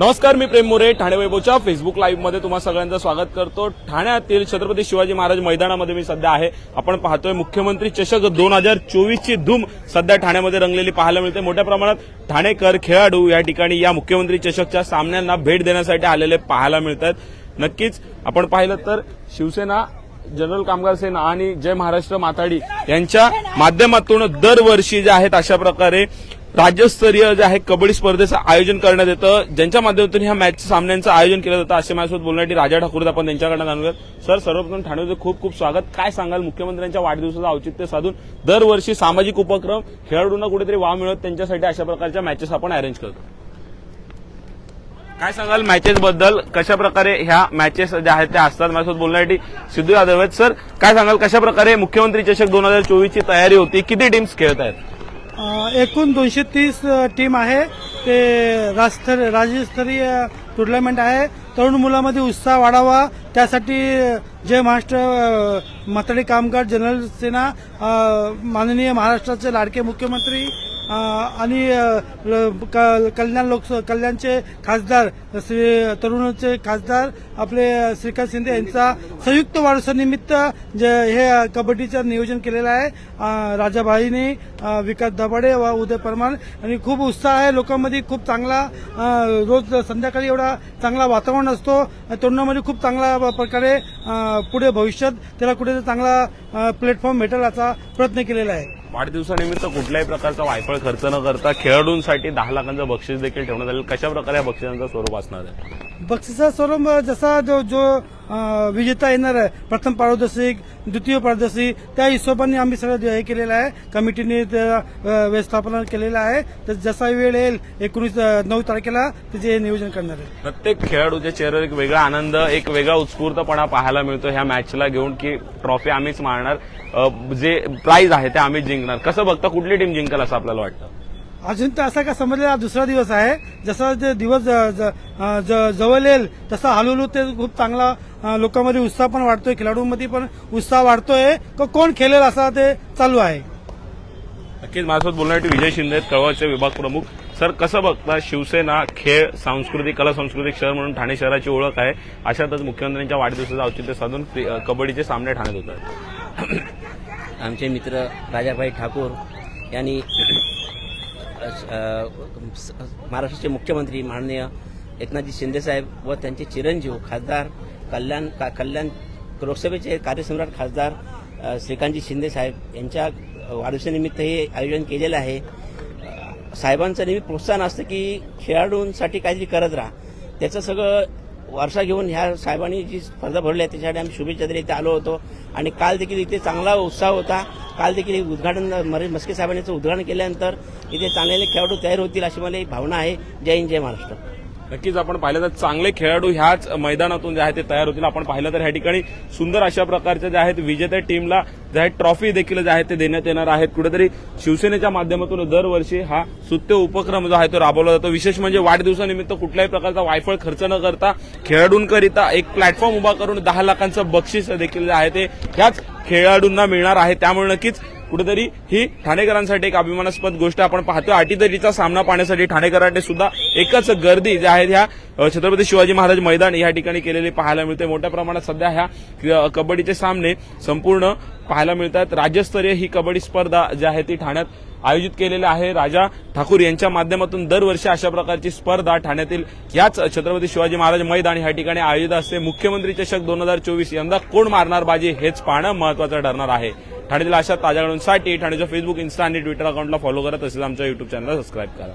नमस्कार मी प्रेम मोरे ठाणे वैभवच्या फेसबुक लाईव्हमध्ये तुम्हा सगळ्यांचं स्वागत करतो. ठाण्यातील छत्रपती शिवाजी महाराज मैदानामध्ये मी सध्या आहे. आपण पाहतोय मुख्यमंत्री चषक दोन हजार चोवीसची धूम सध्या ठाण्यामध्ये रंगलेली पाहायला मिळते. मोठ्या प्रमाणात ठाणेकर खेळाडू या ठिकाणी या मुख्यमंत्री चषकच्या सामन्यांना भेट देण्यासाठी आलेले पाहायला मिळतात. नक्कीच आपण पाहिलं तर शिवसेना जनरल कामगार सेना आणि जय महाराष्ट्र माथाडी यांच्या माध्यमातून दरवर्षी जे आहेत अशा प्रकारे राज्यस्तरीय जे आहे कबड्डी स्पर्धेचं आयोजन करण्यात येतं. ज्यांच्या माध्यमातून ह्या मॅच सामन्यांचं आयोजन केलं जातं असे माझ्यासोबत बोलण्यासाठी राजा ठाकूर आपण त्यांच्याकडे जाणूयात. सर सर्वप्रथम ठाण्याचं खूप खूप स्वागत. काय सांगाल? मुख्यमंत्र्यांच्या वाढदिवसाचं औचित्य साधून दरवर्षी सामाजिक उपक्रम खेळाडूंना कुठेतरी वाव मिळत त्यांच्यासाठी अशा प्रकारच्या मॅचेस आपण अरेंज करतो. काय सांगाल मॅचेस बद्दल? कशा प्रकारे ह्या मॅचेस ज्या आहेत त्या असतात? माझ्यासोबत बोलण्यासाठी सिद्धू यादव आहेत. सर काय सांगाल? कशा प्रकारे मुख्यमंत्री चषक दोन हजार चोवीस ची तयारी होती? किती टीम्स खेळत आहेत? एकूण दोनशे तीस टीम आहे. ते राष्ट्र राज्यस्तरीय टुर्नामेंट आहे. तरुण मुलामध्ये उत्साह वाढावा. त्यासाठी जय महाराष्ट्र अ, म्हातारी कामगार जनरल सेना माननीय महाराष्ट्राचे लाडके मुख्यमंत्री आणि क- कल्याण लोक कल्याणचे खासदार श्री तरुणाचे खासदार आपले श्रीकांत शिंदे यांचा संयुक्त वाढदिवसानिमित्त जे हे कबड्डीचं नियोजन केलेलं आहे. राजाभाईने विकास दबाडे व उदय परमार आणि खूप उत्साह आहे. लोकांमध्ये खूप चांगला रोज संध्याकाळी एवढा चांगला वातावरण असतो. तरुणामध्ये खूप चांगला प्रकारे पुढे भविष्यात त्याला कुठे चांगला प्लॅटफॉर्म भेटेल याचा प्रयत्न केलेला आहे. वाढदिवसानिमित्त कुठल्याही प्रकारचा वायफळ खर्च न करता खेळाडूंसाठी दहा लाखांचं बक्षीस देखील ठेवण्यात आलं कशा प्रकारे या बक्षिसांचं स्वरूप असणार आहे? बक्षिसा स्वरूप जसा जो जो विजेता येणार आहे. प्रथम पारदर्शिक द्वितीय पारदर्शी त्या हिशोबाने आम्ही सगळं हे केलेलं आहे. कमिटीने त्या, व्यवस्थापन केलेलं आहे. तर जसा वेळ येईल एकोणीस नऊ तारखेला त्याचे नियोजन करणार आहे. प्रत्येक खेळाडूच्या चेहऱ्यावर एक वेगळा आनंद एक वेगळा उत्स्फूर्तपणा पाहायला मिळतो ह्या मॅचला घेऊन की ट्रॉफी आम्हीच मारणार. जे प्राईज आहे ते आम्हीच जिंकणार. कसं बघता कुठली टीम जिंकल असं आपल्याला वाटतं? अजून तर असा का समजलेला दुसरा दिवस आहे. जसा ते दिवस ज- ज- जवळ येईल तसा हळूहळू ते खूप चांगला लोकांमध्ये उत्साह पण वाढतोय. खेळाडूंमध्ये पण उत्साह वाढतोय. क- कोण खेळेल असा ते चालू आहे. नक्कीच माझ्यासोबत बोलण्यासाठी विजय शिंदे कळवाचे विभाग प्रमुख. सर कसं बघता शिवसेना खेळ सांस्कृतिक कला सांस्कृतिक शहर म्हणून ठाणे शहराची ओळख आहे. अशातच मुख्यमंत्र्यांच्या वाढदिवसाचं औचित्य साधून कबड्डीचे सामने ठाण्यात होत आहेत आमचे मित्र राजाभाई ठाकूर यांनी महाराष्ट्राचे मुख्यमंत्री माननीय एकनाथजी शिंदेसाहेब व त्यांचे चिरंजीव खासदार कल्याण का- कल्याण लोकसभेचे कार्यसम्राट खासदार श्रीकांतजी शिंदेसाहेब यांच्या वाढदिवसानिमित्त हे आयोजन केलेलं आहे. साहेबांचं नेहमी प्रोत्साहन असतं की खेळाडूंसाठी काहीतरी करत राहा. त्याचं सगळं वारसा घेऊन ह्या साहेबांनी जी स्पर्धा भरली आहे त्याच्यासाठी आम्ही शुभेच्छा दिल्या इथे आलो होतो. आणि काल देखील इथे चांगला उत्साह होता. काल देखील उद्घाटन मरे मस्के साहेबांनी याचं उद्घाटन केल्यानंतर इथे चांगले खेळाडू तयार होतील अशी मला एक भावना आहे. जय हिंद जय महाराष्ट्र. नक्कीच आपण पाहिलं तर चांगले खेळाडू ह्याच मैदानातून जे आहे ते तयार होतील. आपण पाहिलं तर ह्या ठिकाणी सुंदर अशा प्रकारच्या ज्या आहेत विजेत्या टीमला जे आहे ट्रॉफी देखील जे आहेत ते देण्यात येणार आहेत. कुठेतरी शिवसेनेच्या माध्यमातून दरवर्षी हा सुत्य उपक्रम जो आहे तो राबवला जातो. विशेष म्हणजे वाढदिवसानिमित्त कुठल्याही प्रकारचा वायफळ खर्च न करता खेळाडूंकरिता एक प्लॅटफॉर्म उभा करून दहा लाखांचं बक्षीस देखील जे आहे ते ह्याच खेळाडूंना मिळणार आहे. त्यामुळे नक्कीच कुठेतरी ही ठाणेकरांसाठी एक अभिमानास्पद गोष्ट आपण पाहतो अटीतटीचा सामना पाहण्यासाठी ठाणेकरांनी सुद्धा एकच गर्दी जी आहे ह्या छत्रपती शिवाजी महाराज मैदान या ठिकाणी केलेली पाहायला मिळते. मोठ्या प्रमाणात सध्या ह्या कबड्डीचे सामने संपूर्ण पाहायला मिळतात. राज्यस्तरीय ही कबड्डी स्पर्धा जी आहे ती ठाण्यात आयोजित केलेलं आहे. राजा ठाकूर यांच्या माध्यमातून दरवर्षी अशा प्रकारची स्पर्धा ठाण्यातील याच छत्रपती शिवाजी महाराज मैदान या ठिकाणी आयोजित असते. मुख्यमंत्री चषक दोन हजार चोवीस यंदा कोण मारणार बाजी हेच पाहणं महत्वाचं ठरणार आहे. ठाण्यातील अशा ताज्या घडामोडींसाठी ठाण्याच्या फेसबुक इन्स्टा आणि ट्विटर अकाउंटला फॉलो करत तसेच आमच्या युट्यूब चॅनलला सबस्क्राईब करा.